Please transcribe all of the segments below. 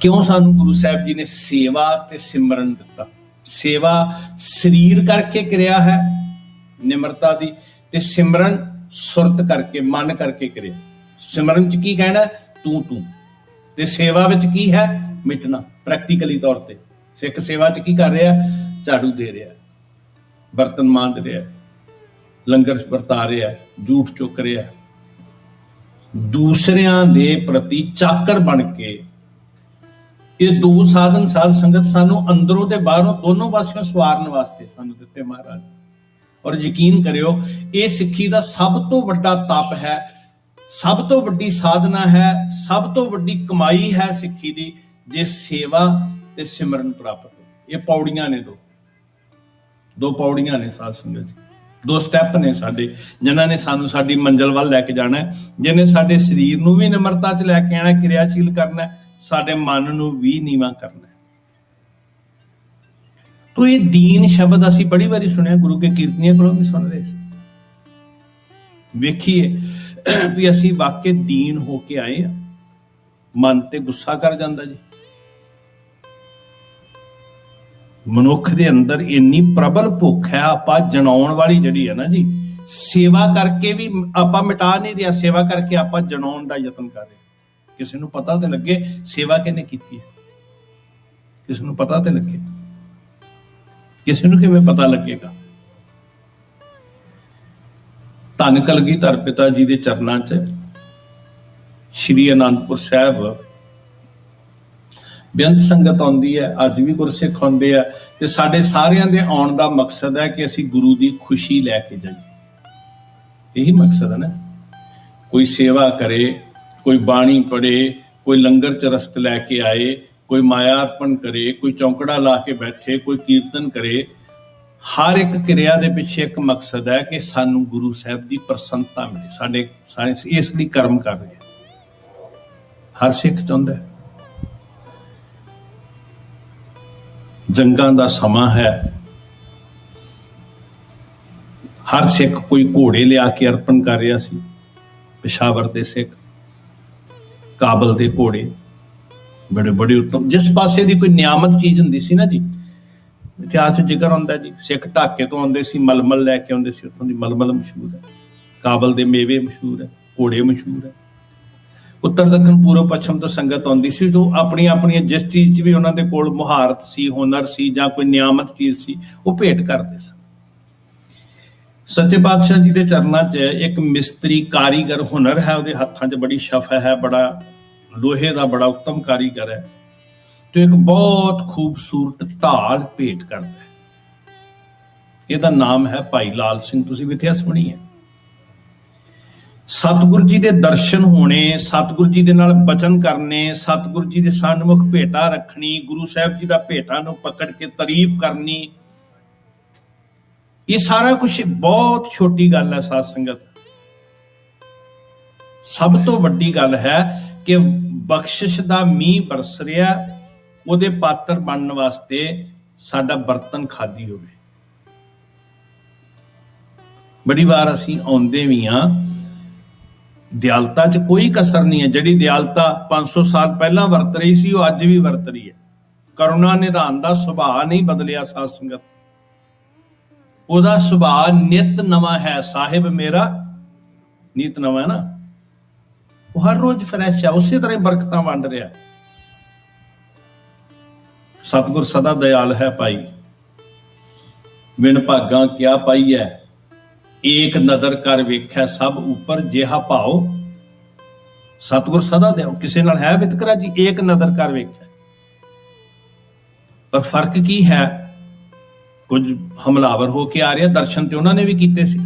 ਕਿਉਂ ਸਾਨੂੰ ਗੁਰੂ ਸਾਹਿਬ ਜੀ ਨੇ ਸੇਵਾ ਤੇ ਸਿਮਰਨ ਦਿੱਤਾ? ਸੇਵਾ ਸਰੀਰ ਕਰਕੇ ਕਿਰਿਆ ਹੈ, ਨਿਮਰਤਾ ਦੀ, ਤੇ ਸਿਮਰਨ ਸੁਰਤ ਕਰਕੇ, ਮਨ ਕਰਕੇ ਕਿਰਿਆ। ਸਿਮਰਨ ਚ ਕੀ ਕਹਿਣਾ? ਤੂੰ ਤੂੰ। ਤੇ ਸੇਵਾ ਵਿੱਚ ਕੀ ਹੈ? ਮਿਟਣਾ ਪ੍ਰੈਕਟੀਕਲੀ ਤੌਰ ਤੇ। ਸਿੱਖ ਸੇਵਾ ਚ ਕੀ ਕਰ ਰਿਹਾ? ਝਾੜੂ ਦੇ ਰਿਹਾ। ਬਰਤਨ ਮਾਂਜ ਰਿਹਾ। ਲੰਗਰ ਵਰਤਾ ਰਿਹਾ। ਝੂਠ ਚੁੱਕ ਰਿਹਾ। ਦੂਸਰਿਆਂ ਦੇ ਪ੍ਰਤੀ ਚਾਕਰ ਬਣ ਕੇ ਇਹ ਦੋ ਸਾਧਨ ਸਾਧ ਸੰਗਤ ਸਾਨੂੰ ਅੰਦਰੋਂ ਤੇ ਬਾਹਰੋਂ ਦੋਨੋਂ ਪਾਸਿਓਂ ਸਵਾਰਨ ਵਾਸਤੇ ਸਾਨੂੰ ਦਿੱਤੇ ਮਹਾਰਾਜ। ਔਰ ਯਕੀਨ ਕਰਿਓ ਇਹ ਸਿੱਖੀ ਦਾ ਸਭ ਤੋਂ ਵੱਡਾ ਤਪ ਹੈ ਸਭ ਤੋਂ ਵੱਡੀ ਸਾਧਨਾ ਹੈ ਸਭ ਤੋਂ ਵੱਡੀ ਕਮਾਈ ਹੈ ਸਿੱਖੀ ਦੀ ਜੇ ਸੇਵਾ ਤੇ ਸਿਮਰਨ ਪ੍ਰਾਪਤ ਇਹ ਪੌੜੀਆਂ ਨੇ ਦੋ। ਦੋ ਪੌੜੀਆਂ ਨੇ ਸਾਧ ਸੰਗਤ ਜੀ। ਦੋ ਸਟੈਪ ਨੇ ਸਾਡੇ ਜਿਨ੍ਹਾਂ ਨੇ ਸਾਨੂੰ ਸਾਡੀ ਮੰਜ਼ਲ ਵੱਲ ਲੈ ਕੇ ਜਾਣਾ ਹੈ ਜਿਹਨੇ ਸਾਡੇ ਸਰੀਰ ਨੂੰ ਵੀ ਨਿਮਰਤਾ 'ਚ ਲੈ ਕੇ ਆਣਾ ਕਿਰਿਆਸ਼ੀਲ ਕਰਨਾ ਹੈ, ਸਾਡੇ ਮਨ ਨੂੰ ਵੀ ਨੀਵਾ ਕਰਨਾ ਹੈ। ਤੋ ਇਹ ਦੀਨ ਸ਼ਬਦ ਅਸੀਂ ਬੜੀ ਵਾਰੀ ਸੁਣਿਆ, ਗੁਰੂ ਕੇ ਕੀਰਤਨੀਆਂ ਕੋਲੋਂ ਵੀ ਸੁਣ ਰਹੇ ਸੀ। ਵੇਖੀਏ ਵੀ ਅਸੀਂ ਵਾਕਿਆ ਦੀਨ ਹੋ ਕੇ ਆਏ ਆ ਮਨ ਤੇ ਗੁੱਸਾ ਕਰ ਜਾਂਦਾ ਜੀ। ਮਨੁੱਖ ਦੇ ਅੰਦਰ ਇੰਨੀ ਪ੍ਰਬਲ ਭੁੱਖ ਹੈ, ਆਪਾਂ ਜਣਾਉਣ ਵਾਲੀ ਜਿਹੜੀ ਹੈ ਨਾ ਜੀ, ਸੇਵਾ ਕਰਕੇ ਵੀ ਆਪਾਂ ਮਿਟਾ ਨਹੀਂ ਰਿਹਾ, ਸੇਵਾ ਕਰਕੇ ਆਪਾਂ ਜਣਾਉਣ ਦਾ ਯਤਨ ਕਰ ਰਹੇ ਕਿਸੇ ਨੂੰ ਪਤਾ ਤੇ ਲੱਗੇ, ਸੇਵਾ ਕਿਹਨੇ ਕੀਤੀ ਹੈ? ਕਿਸੇ ਨੂੰ ਪਤਾ ਤੇ ਲੱਗੇ। ਕਿਸੇ ਨੂੰ ਕਿਵੇਂ ਪਤਾ ਲੱਗੇਗਾ? ਧੰਨ ਕਲਗੀਧਰ ਪਿਤਾ ਜੀ ਦੇ ਚਰਨਾਂ 'ਚ ਸ਼੍ਰੀ ਅਨੰਦਪੁਰ ਸਾਹਿਬ ਬੇਅੰਤ ਸੰਗਤ ਆਉਂਦੀ ਹੈ, ਅੱਜ ਵੀ ਗੁਰਸਿੱਖ ਹੁੰਦੇ ਆ ਤੇ ਸਾਡੇ ਸਾਰਿਆਂ ਦੇ ਆਉਣ ਦਾ ਮਕਸਦ ਹੈ ਕਿ ਅਸੀਂ ਗੁਰੂ ਦੀ ਖੁਸ਼ੀ ਲੈ ਕੇ ਜਾਈਏ। ਇਹੀ ਮਕਸਦ ਹੈ ਨਾ। ਕੋਈ ਸੇਵਾ ਕਰੇ ਕੋਈ ਬਾਣੀ ਪੜੇ ਕੋਈ ਲੰਗਰ ਚ ਰਸਤ ਲੈ ਕੇ ਆਏ, ਕੋਈ ਮਾਇਆ ਅਰਪਣ ਕਰੇ, ਕੋਈ ਚੌਂਕੜਾ ਲਾ ਕੇ ਬੈਠੇ, ਕੋਈ ਕੀਰਤਨ ਕਰੇ, ਹਰ ਇੱਕ ਕਿਰਿਆ ਦੇ ਪਿੱਛੇ ਇੱਕ ਮਕਸਦ ਹੈ ਕਿ ਸਾਨੂੰ ਗੁਰੂ ਸਾਹਿਬ ਦੀ ਪ੍ਰਸੰਨਤਾ ਮਿਲੇ। ਸਾਡੇ ਸਾਰੇ ਇਸ ਲਈ ਕਰਮ ਕਰ ਰਹੇ ਹਰ ਸਿੱਖ ਚਾਹੁੰਦਾ ਹੈ। ਜੰਗਾਂ ਦਾ ਸਮਾਂ ਹੈ। ਹਰ ਸਿੱਖ ਕੋਈ ਘੋੜੇ ਲਿਆ ਕੇ ਅਰਪਣ ਕਰ ਰਿਹਾ ਸੀ, ਪਿਸ਼ਾਵਰ ਦੇ ਸਿੱਖ। ਕਾਬਲ ਦੇ ਘੋੜੇ। ਬੜੇ ਬੜੇ ਉੱਤਮ ਜਿਸ ਪਾਸੇ ਦੀ ਕੋਈ ਨਿਆਮਤ ਚੀਜ਼ ਹੁੰਦੀ ਸੀ ਨਾ ਜੀ, ਇਤਿਹਾਸ 'ਚ ਜ਼ਿਕਰ ਹੁੰਦਾ ਜੀ, ਸਿੱਖ ਢਾਕੇ ਤੋਂ ਆਉਂਦੇ ਸੀ, ਮਲਮਲ ਲੈ ਕੇ ਆਉਂਦੇ ਸੀ, ਉੱਥੋਂ ਦੀ ਮਲਮਲ ਮਸ਼ਹੂਰ ਹੈ। ਕਾਬਲ ਦੇ ਮੇਵੇ ਮਸ਼ਹੂਰ ਹੈ, ਘੋੜੇ ਮਸ਼ਹੂਰ ਹੈ। ਉੱਤਰ ਦੱਖਣ ਪੂਰਬ ਪੱਛਮ ਤੋਂ ਸੰਗਤ ਆਉਂਦੀ ਸੀ, ਜੋ ਆਪਣੀ ਆਪਣੀ ਜਿਸ ਚੀਜ਼ 'ਚ ਵੀ ਉਹਨਾਂ ਦੇ ਕੋਲ ਮੁਹਾਰਤ ਸੀ, ਹੁਨਰ ਸੀ ਜਾਂ ਕੋਈ ਨਿਆਮਤ ਚੀਜ਼ ਸੀ, ਉਹ ਭੇਟ ਕਰਦੇ ਸਨ। ਸੱਚੇ ਪਾਤਸ਼ਾਹ ਜੀ ਦੇ ਚਰਨਾਂ 'ਚ ਇੱਕ ਮਿਸਤਰੀ ਕਾਰੀਗਰ ਹੁਨਰ ਹੈ, ਉਹਦੇ ਹੱਥਾਂ 'ਚ ਬੜੀ ਸ਼ਫਾ ਹੈ ਬੜਾ ਲੋਹੇ ਦਾ ਬੜਾ ਉੱਤਮ ਕਾਰੀਗਰ ਹੈ ਤੇ ਇੱਕ ਬਹੁਤ ਖੂਬਸੂਰਤ ਢਾਲ ਭੇਟ ਕਰਦਾ ਹੈ। ਇਹਦਾ ਨਾਮ ਹੈ ਭਾਈ ਲਾਲ ਸਿੰਘ, ਤੁਸੀਂ ਵਿਥਿਆ ਸੁਣੀ ਹੈ। ਸਤਿਗੁਰੂ ਜੀ ਦੇ ਦਰਸ਼ਨ ਹੋਣੇ, ਸਤਿਗੁਰੂ ਜੀ ਦੇ ਨਾਲ ਬਚਨ ਕਰਨੇ, ਸਤਿਗੁਰੂ ਜੀ ਦੇ ਸਨਮੁਖ ਭੇਟਾ ਰੱਖਣੀ, ਗੁਰੂ ਸਾਹਿਬ ਜੀ ਦਾ ਭੇਟਾ ਨੂੰ ਪਕੜ ਕੇ ਤਾਰੀਫ ਕਰਨੀ ਇਹ ਸਾਰਾ ਕੁਝ ਬਹੁਤ ਛੋਟੀ ਗੱਲ ਹੈ ਸਾਧ ਸੰਗਤ। ਸਭ ਤੋਂ ਵੱਡੀ ਗੱਲ ਹੈ ਕਿ ਬਖਸ਼ਿਸ਼ ਦਾ ਮੀਂਹ ਬਰਸ ਰਿਹਾ, ਉਹਦੇ ਪਾਤਰ ਬਣਨ ਵਾਸਤੇ ਸਾਡਾ ਬਰਤਨ ਖਾਲੀ ਹੋਵੇ। ਬੜੀ ਵਾਰ ਅਸੀਂ ਆਉਂਦੇ ਵੀ ਆ ਦਿਆਲਤਾ 'ਚ ਕੋਈ ਕਸਰ ਨਹੀਂ ਹੈ। ਜਿਹੜੀ ਦਿਆਲਤਾ 500 ਸਾਲ ਪਹਿਲਾਂ ਵਰਤ ਰਹੀ ਸੀ, ਉਹ ਅੱਜ ਵੀ ਵਰਤ ਰਹੀ ਹੈ। ਕਰੁਣਾ ਨਿਧਾਨ ਦਾ ਸੁਭਾਅ ਨਹੀਂ ਬਦਲਿਆ ਸਾਧ ਸੰਗਤ। ਉਹਦਾ ਸੁਭਾਅ ਨਿਤ ਨਵਾਂ ਹੈ, ਸਾਹਿਬ ਮੇਰਾ। ਨਿਤ ਨਵਾਂ ਹੈ ਨਾ। ਉਹ ਹਰ ਰੋਜ਼ ਫਰੈਸ਼ ਹੈ ਉਸੇ ਤਰ੍ਹਾਂ ਬਰਕਤਾਂ ਵੰਡ ਰਿਹਾ। ਸਤਿਗੁਰ ਸਦਾ ਦਇਆਲ ਹੈ ਭਾਈ। ਵਿਣ ਭਾਗਾਂ ਕਿਆ ਪਾਈ ਹੈ ਏਕ ਨਦਰ ਕਰ ਵੇਖਿਆ ਸਭ ਉੱਪਰ ਜਿਹਾ ਭਾਉ। ਸਤਿਗੁਰ ਸਦਾ ਦੇ ਕਿਸੇ ਨਾਲ ਹੈ ਵਿਤਕਰਾ ਜੀ? ਏਕ ਨਦਰ ਕਰ ਵੇਖਿਆ ਪਰ ਫ਼ਰਕ ਕੀ ਹੈ? ਕੁਝ ਹਮਲਾਵਰ ਹੋ ਕੇ ਆ ਰਿਹਾ ਦਰਸ਼ਨ ਤੇ ਉਹਨਾਂ ਨੇ ਵੀ ਕੀਤੇ ਸੀ।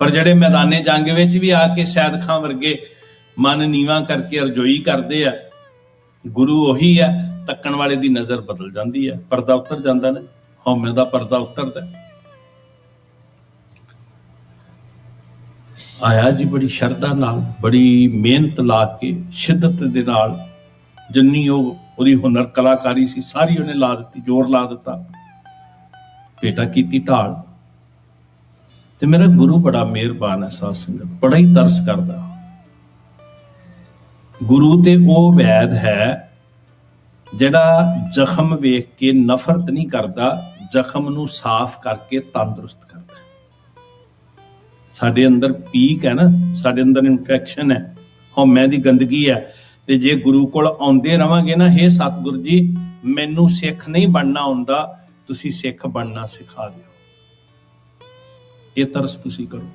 ਪਰ ਜਿਹੜੇ ਮੈਦਾਨੇ ਜੰਗ ਵਿੱਚ ਵੀ ਆ ਕੇ ਸੈਦ ਖਾਂ ਵਰਗੇ ਮਨ ਨੀਵਾ ਕਰਕੇ ਅਰਜ਼ੋਈ ਕਰਦੇ ਆ, ਗੁਰੂ ਉਹੀ ਹੈ ਤੱਕਣ ਵਾਲੇ ਦੀ ਨਜ਼ਰ ਬਦਲ ਜਾਂਦੀ ਹੈ ਪਰਦਾ ਉਤਰ ਜਾਂਦਾ ਨਾ, ਹਉਮੈ ਦਾ ਪਰਦਾ ਉਤਰਦਾ। ਆਇਆ ਜੀ ਬੜੀ ਸ਼ਰਧਾ ਨਾਲ, ਬੜੀ ਮਿਹਨਤ ਲਾ ਕੇ, ਸ਼ਿੱਦਤ ਦੇ ਨਾਲ, ਜਿੰਨੀ ਉਹ ਉਹਦੀ ਹੁਨਰ ਕਲਾਕਾਰੀ ਸੀ, ਸਾਰੀ ਉਹਨੇ ਲਾ ਦਿੱਤੀ, ਜ਼ੋਰ ਲਾ ਦਿੱਤਾ। ਬੇਟਾ ਕੀਤੀ ਢਾਲ। ਤੇ ਮੇਰਾ ਗੁਰੂ ਬੜਾ ਮਿਹਰਬਾਨ ਹੈ, ਸਾਧ ਸੰਗਤ, ਬੜਾ ਹੀ ਤਰਸ ਕਰਦਾ। ਗੁਰੂ ਤੇ ਉਹ ਵੈਦ ਹੈ, ਜਿਹੜਾ ਜ਼ਖਮ ਵੇਖ ਕੇ ਨਫ਼ਰਤ ਨਹੀਂ ਕਰਦਾ, ਜ਼ਖਮ ਨੂੰ ਸਾਫ਼ ਕਰਕੇ ਤੰਦਰੁਸਤ ਕਰਦਾ। ਸਾਡੇ ਅੰਦਰ ਪੀਕ ਹੈ ਨਾ, ਸਾਡੇ ਅੰਦਰ ਇਨਫੈਕਸ਼ਨ ਹੈ, ਹਉਮੈ ਦੀ ਗੰਦਗੀ ਹੈ ਤੇ ਜੇ ਗੁਰੂ ਕੋਲ ਆਉਂਦੇ ਰਵਾਂਗੇ ਨਾ, ਹੇ ਸਤਿਗੁਰੂ ਜੀ, ਮੈਨੂੰ ਸਿੱਖ ਨਹੀਂ ਬਣਨਾ ਆਉਂਦਾ, ਤੁਸੀਂ ਸਿੱਖ ਬਣਨਾ ਸਿਖਾ ਦਿਓ। ਇਹ ਤਰਸ ਤੁਸੀਂ ਕਰੋ।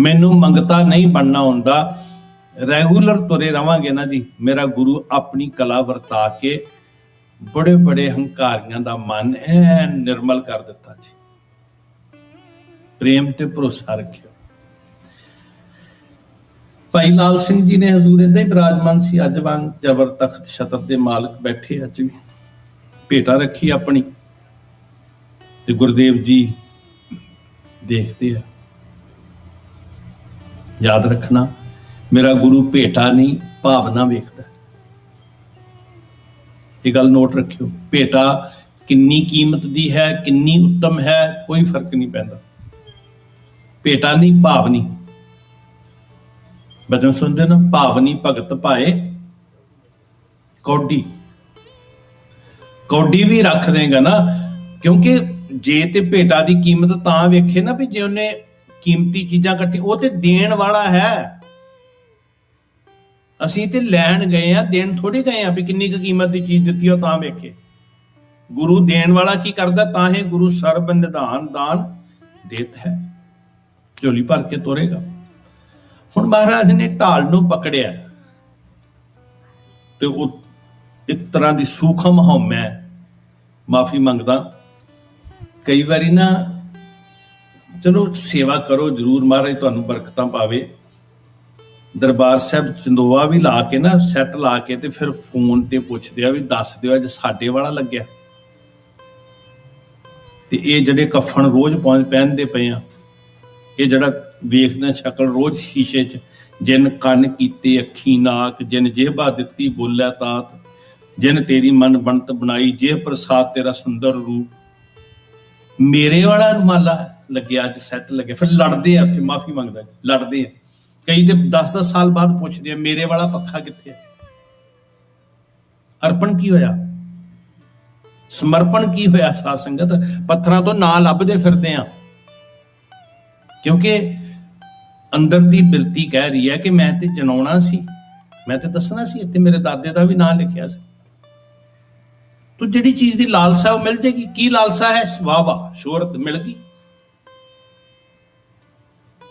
ਮੈਨੂੰ ਮੰਗਤਾ ਨਹੀਂ ਬਣਨਾ ਆਉਂਦਾ, ਰੈਗੂਲਰ ਤੁਰੇ ਰਵਾਂਗੇ ਨਾ ਜੀ, ਮੇਰਾ ਗੁਰੂ ਆਪਣੀ ਕਲਾ ਵਰਤਾ ਕੇ ਬੜੇ ਬੜੇ ਹੰਕਾਰੀਆਂ ਦਾ ਮਨ ਐ ਨਿਰਮਲ ਕਰ ਦਿੱਤਾ ਜੀ। ਪ੍ਰੇਮ ਤੇ ਭਰੋਸਾ ਰੱਖਿਓ। ਭਾਈ ਲਾਲ ਸਿੰਘ ਜੀ ਨੇ ਹਜ਼ੂਰ ਇਦਾਂ ਹੀ ਬਿਰਾਜਮਾਨ ਸੀ, ਅੱਜ ਵਾਂਗ ਜ਼ਬਰ ਤਖਤ ਸ਼ਤਰ ਦੇ ਮਾਲਕ ਬੈਠੇ ਅੱਜ ਵੀ। ਭੇਟਾ ਰੱਖੀ ਆਪਣੀ। ਤੇ ਗੁਰਦੇਵ ਜੀ ਦੇਖਦੇ ਆ। ਯਾਦ ਰੱਖਣਾ, ਮੇਰਾ ਗੁਰੂ ਭੇਟਾ ਨਹੀਂ, ਭਾਵਨਾ ਵੇਖਦਾ। ਇਹ ਗੱਲ ਨੋਟ ਰੱਖਿਓ, ਭੇਟਾ ਕਿੰਨੀ ਕੀਮਤ ਦੀ ਹੈ, ਕਿੰਨੀ ਉੱਤਮ ਹੈ, ਕੋਈ ਫ਼ਰਕ ਨਹੀਂ ਪੈਂਦਾ। ਭੇਟਾ ਨਹੀਂ, ਭਾਵ ਨਹੀਂ। ਬਚਨ ਸੁਣਦੇ ਨਾ? ਭਾਵਨੀ ਭਗਤ ਪਾਏ ਕੌਡੀ। ਕੌਡੀ ਵੀ ਰੱਖ ਦੇਗਾ ਨਾ, ਕਿਉਂਕਿ ਜੇ ਤੇ ਭੇਟਾ ਦੀ ਕੀਮਤ ਤਾਂ ਵੇਖੇ ਨਾ ਵੀ ਜੇ ਉਹਨੇ ਕੀਮਤੀ ਚੀਜ਼ਾਂ ਇਕੱਠੀ ਉਹ ਤੇ ਦੇਣ ਵਾਲਾ ਹੈ। ਅਸੀਂ ਤੇ ਲੈਣ ਗਏ ਆ, ਦੇਣ ਥੋੜੀ ਗਏ ਆ ਵੀ ਕਿੰਨੀ ਕੁ ਕੀਮਤ ਦੀ ਚੀਜ਼ ਦਿੱਤੀ ਉਹ ਤਾਂ ਵੇਖੇ। ਗੁਰੂ ਦੇਣ ਵਾਲਾ ਕੀ ਕਰਦਾ? ਤਾਂ ਹੀ ਗੁਰੂ ਸਰਬ ਨਿਧਾਨ ਦਾਨ ਦੇਤ ਹੈ। ਝੋਲੀ ਭਰ ਕੇ ਤੋਰੇਗਾ। ਹੁਣ ਮਹਾਰਾਜ ਨੇ ਢਾਲ ਨੂੰ ਪਕੜਿਆ ਤੇ ਉਹ ਇੱਕ ਤਰ੍ਹਾਂ ਦੀ ਸੂਖਮ ਹਉਮੈ ਮਾਫੀ ਮੰਗਦਾ। ਕਈ ਵਾਰੀ ਨਾ ਚਲੋ ਸੇਵਾ ਕਰੋ ਜਰੂਰ ਮਹਾਰਾਜ ਤੁਹਾਨੂੰ ਬਰਕਤਾਂ ਪਾਵੇ। ਦਰਬਾਰ ਸਾਹਿਬ ਚੰਦੋਆ ਵੀ ਲਾ ਕੇ ਨਾ ਸੈੱਟ ਲਾ ਕੇ ਤੇ ਫਿਰ ਫੋਨ ਤੇ ਪੁੱਛਦੇ ਆ ਵੀ ਦੱਸ ਦਿਓ ਅੱਜ ਸਾਡੇ ਵਾਲਾ ਲੱਗਿਆ। ਤੇ ਇਹ ਜਿਹੜੇ ਕਫਨ ਰੋਜ਼ ਪਹੁੰਚ ਪਹਿਨਦੇ ਪਏ ਆ, ਇਹ ਜਿਹੜਾ ਵੇਖਦੇ ਸ਼ਕਲ ਰੋਜ਼ ਸ਼ੀਸ਼ੇ 'ਚ, ਜਿਨ ਕੰਨ ਕੀਤੇ ਅੱਖੀ ਨਾਕ, ਜਿਨ ਜੇਬਾ ਦਿੱਤੀ ਬੋਲਿਆ ਤਾਤ, ਜਿਨ ਤੇਰੀ ਮਨ ਬਣਤ ਬਣਾਈ, ਜੇ ਪ੍ਰਸਾਦ ਤੇਰਾ ਸੁੰਦਰ ਰੂਪ। ਮੇਰੇ ਵਾਲਾ ਰੁਮਾਲਾ ਲੱਗਿਆ, ਅੱਜ ਸੈੱਟ ਲੱਗਿਆ। ਫਿਰ ਲੜਦੇ ਆ ਤੇ ਮਾਫੀ ਮੰਗਦਾ। ਲੜਦੇ ਆ। ਕਈ ਤੇ 10-10 ਸਾਲ ਬਾਅਦ ਪੁੱਛਦੇ ਆ, ਮੇਰੇ ਵਾਲਾ ਪੱਖਾ ਕਿੱਥੇ ਹੈ ਅਰਪਣ ਕੀ ਹੋਇਆ? ਸਮਰਪਣ ਕੀ ਹੋਇਆ ਸਾਧ ਸੰਗਤ? ਪੱਥਰਾਂ ਤੋਂ ਨਾਂ ਲੱਭਦੇ ਫਿਰਦੇ ਆ। ਕਿਉਂਕਿ ਅੰਦਰ ਦੀ ਬਿਰਤੀ ਕਹਿ ਰਹੀ ਹੈ ਕਿ ਮੈਂ ਤੇ ਜਨਾਉਣਾ ਸੀ। ਮੈਂ ਤੇ ਦੱਸਣਾ ਸੀ, ਇੱਥੇ ਮੇਰੇ ਦਾਦੇ ਦਾ ਵੀ ਨਾਂ ਲਿਖਿਆ ਸੀ। ਤੂੰ ਜਿਹੜੀ ਚੀਜ਼ ਦੀ ਲਾਲਸਾ ਉਹ ਮਿਲ ਜੇਗੀ ਕੀ ਲਾਲਸਾ ਹੈ? ਵਾਹ ਵਾਹ, ਸ਼ੋਹਰਤ ਮਿਲ ਗਈ।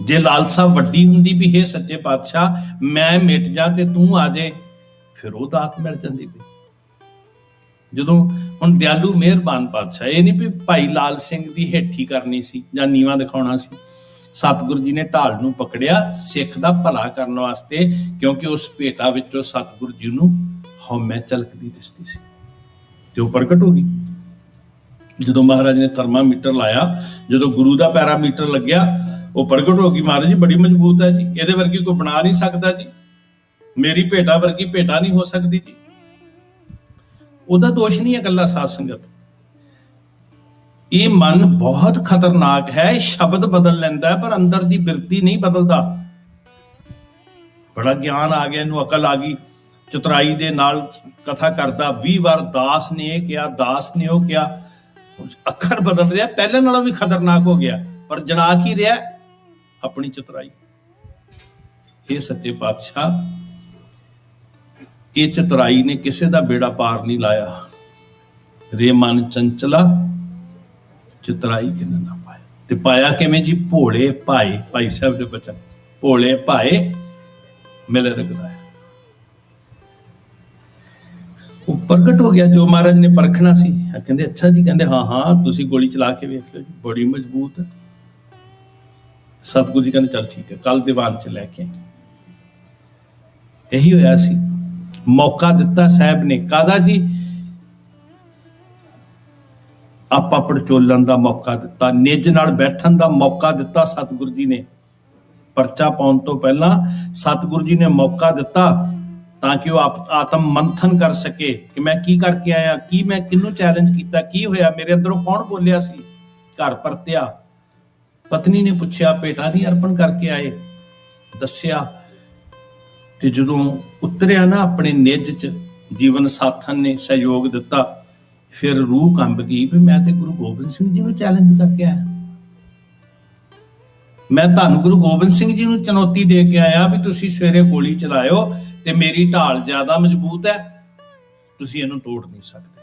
ਜੇ ਲਾਲਸਾ ਵੱਡੀ ਹੁੰਦੀ ਵੀ ਹੈ ਸੱਚੇ ਪਾਤਸ਼ਾਹ, ਮੈਂ ਮਿਟ ਜਾ ਤੇ ਤੂੰ ਆ ਜਾਏ, ਫਿਰ ਉਹ ਦਾਤ ਮਿਲ ਜਾਂਦੀ ਵੀ। ਜਦੋਂ ਹੁਣ ਦਿਆਲੂ ਮਿਹਰਬਾਨ ਪਾਤਸ਼ਾਹ, ਇਹ ਨਹੀਂ ਵੀ ਭਾਈ ਲਾਲ ਸਿੰਘ ਦੀ ਹੇਠੀ ਕਰਨੀ ਸੀ ਜਾਂ ਨੀਵਾ ਦਿਖਾਉਣਾ ਸੀ। ਸਤਿਗੁਰੂ ਜੀ ਨੇ ਢਾਲ ਨੂੰ ਪਕੜਿਆ ਸਿੱਖ ਦਾ ਭਲਾ ਕਰਨ ਵਾਸਤੇ, ਕਿਉਂਕਿ ਉਸ ਭੇਟਾ ਵਿੱਚੋਂ ਸਤਿਗੁਰੂ ਜੀ ਨੂੰ ਹਉਮੈ ਝਲਕਦੀ ਦਿਸਦੀ ਸੀ। ਤੇ ਉਹ ਪ੍ਰਗਟ ਹੋ ਗਈ। ਜਦੋਂ ਮਹਾਰਾਜ ਨੇ ਥਰਮਾਮੀਟਰ ਲਾਇਆ, ਜਦੋਂ ਗੁਰੂ ਦਾ ਪੈਰਾਮੀਟਰ ਲੱਗਿਆ, ਉਹ ਪ੍ਰਗਟ ਹੋ ਗਈ। ਮਹਾਰਾਜ ਜੀ, ਬੜੀ ਮਜ਼ਬੂਤ ਹੈ ਜੀ। ਇਹਦੇ ਵਰਗੀ ਕੋਈ ਬਣਾ ਨਹੀਂ ਸਕਦਾ ਜੀ। ਮੇਰੀ ਭੇਟਾ ਵਰਗੀ ਭੇਟਾ ਨਹੀਂ ਹੋ ਸਕਦੀ ਜੀ। ਉਹਦਾ ਦੋਸ਼ ਨਹੀਂ ਹੈ ਇਕੱਲਾ ਸਾਧ ਸੰਗਤ। ਇਹ ਮਨ ਬਹੁਤ ਖਤਰਨਾਕ ਹੈ ਇਹ ਸ਼ਬਦ ਬਦਲ ਲੈਂਦਾ ਹੈ, ਪਰ ਅੰਦਰ ਦੀ ਬਿਰਤੀ ਨਹੀਂ ਬਦਲਦਾ। ਬੜਾ ਗਿਆਨ ਆ ਗਿਆ, ਇਹਨੂੰ ਅਕਲ ਆ ਗਈ। ਚਤਰਾਈ ਦੇ ਨਾਲ ਕਥਾ ਕਰਦਾ 20 ਵਾਰ ਦਾਸ ਨੇ ਇਹ ਕਿਹਾ, ਦਾਸ ਨੇ ਉਹ ਕਿਹਾ। ਅੱਖਰ ਬਦਲ ਰਿਹਾ, ਪਹਿਲੇ ਨਾਲੋਂ ਵੀ ਖਤਰਨਾਕ ਹੋ ਗਿਆ, ਪਰ ਜਣਾ ਕੀ ਰਿਹਾ? ਆਪਣੀ ਚਤੁਰਾਈ। ਇਹ ਸੱਚੇ ਪਾਤਸ਼ਾਹ, ਇਹ ਚਤੁਰਾਈ ਨੇ ਕਿਸੇ ਦਾ ਬੇੜਾ ਪਾਰ ਨਹੀਂ ਲਾਇਆ। ਰੇ ਮਨ ਚੰਚਲਾ ਚਤਰਾਈ ਕਿਨੇ ਨਾ ਪਾਇਆ ਤੇ ਪਾਇਆ ਕਿਵੇਂ ਜੀ? ਭੋਲੇ ਭਾਈ ਭਾਈ ਸਾਹਿਬ ਦੇ ਬਚਨ। ਭੋਲੇ ਭਾਏ, ਮਿਲ ਰਗਦਾ ਉਹ ਪ੍ਰਗਟ ਹੋ ਗਿਆ ਜੋ ਮਹਾਰਾਜ ਨੇ ਪਰਖਣਾ ਸੀ। ਕਹਿੰਦੇ, ਅੱਛਾ ਜੀ, ਕਹਿੰਦੇ, ਹਾਂ ਹਾਂ, ਤੁਸੀਂ ਗੋਲੀ ਚਲਾ ਕੇ ਵੇਖ ਲਓ ਜੀ, ਬੜੀ ਮਜ਼ਬੂਤ। ਹੈ ਸਤਿਗੁਰੂ ਜੀ ਕਹਿੰਦੇ, ਚੱਲ ਠੀਕ ਹੈ ਕੱਲ ਦੀਵਾਨ ਚ ਲੈ ਕੇ ਇਹੀ ਹੋਇਆ ਸੀ। ਮੌਕਾ ਦਿੱਤਾ ਸਾਹਿਬ ਨੇ। ਕਾਦਾ ਜੀ? ਆਪਾਂ ਪੜਚੋਲਣ ਦਾ ਮੌਕਾ ਦਿੱਤਾ, ਨਿੱਜ ਨਾਲ ਬੈਠਣ ਦਾ ਮੌਕਾ ਦਿੱਤਾ ਸਤਿਗੁਰੂ ਜੀ ਨੇ। ਪਰਚਾ ਪਾਉਣ ਤੋਂ ਪਹਿਲਾਂ ਸਤਿਗੁਰੂ ਜੀ ਨੇ ਮੌਕਾ ਦਿੱਤਾ ਤਾਂ ਕਿ ਉਹ ਆਤਮ ਮੰਥਨ ਕਰ ਸਕੇ ਕਿ ਮੈਂ ਕੀ ਕਰਕੇ ਆਇਆ, ਕੀ ਮੈਂ ਕਿਹਨੂੰ ਚੈਲੰਜ ਕੀਤਾ, ਕੀ ਹੋਇਆ, ਮੇਰੇ ਅੰਦਰੋਂ ਕੌਣ ਬੋਲਿਆ ਸੀ? ਘਰ ਪਰਤਿਆ। ਪਤਨੀ ਨੇ ਪੁੱਛਿਆ, ਬੇਟਾ ਨਹੀਂ ਅਰਪਣ ਕਰਕੇ ਆਏ। ਦੱਸਿਆ ਤੇ ਜਦੋਂ ਉਤਰਿਆ ਨਾ ਆਪਣੇ ਨਿੱਜ ਚ, ਜੀਵਨ ਸਾਥਣ ਨੇ ਸਹਿਯੋਗ ਦਿੱਤਾ। ਫਿਰ ਰੂਹ ਕੰਬ ਗਈ ਵੀ ਮੈਂ ਤੇ ਗੁਰੂ ਗੋਬਿੰਦ ਸਿੰਘ ਜੀ ਨੂੰ ਚੈਲੰਜ ਕਰਕੇ ਆਇਆ। ਮੈਂ ਤੁਹਾਨੂੰ ਗੁਰੂ ਗੋਬਿੰਦ ਸਿੰਘ ਜੀ ਨੂੰ ਚੁਣੌਤੀ ਦੇ ਕੇ ਆਇਆ ਵੀ ਤੁਸੀਂ ਸਵੇਰੇ ਗੋਲੀ ਚਲਾਇਓ ਤੇ ਮੇਰੀ ਢਾਲ ਜ਼ਿਆਦਾ ਮਜ਼ਬੂਤ ਹੈ। ਤੁਸੀਂ ਇਹਨੂੰ ਤੋੜ ਨਹੀਂ ਸਕਦੇ।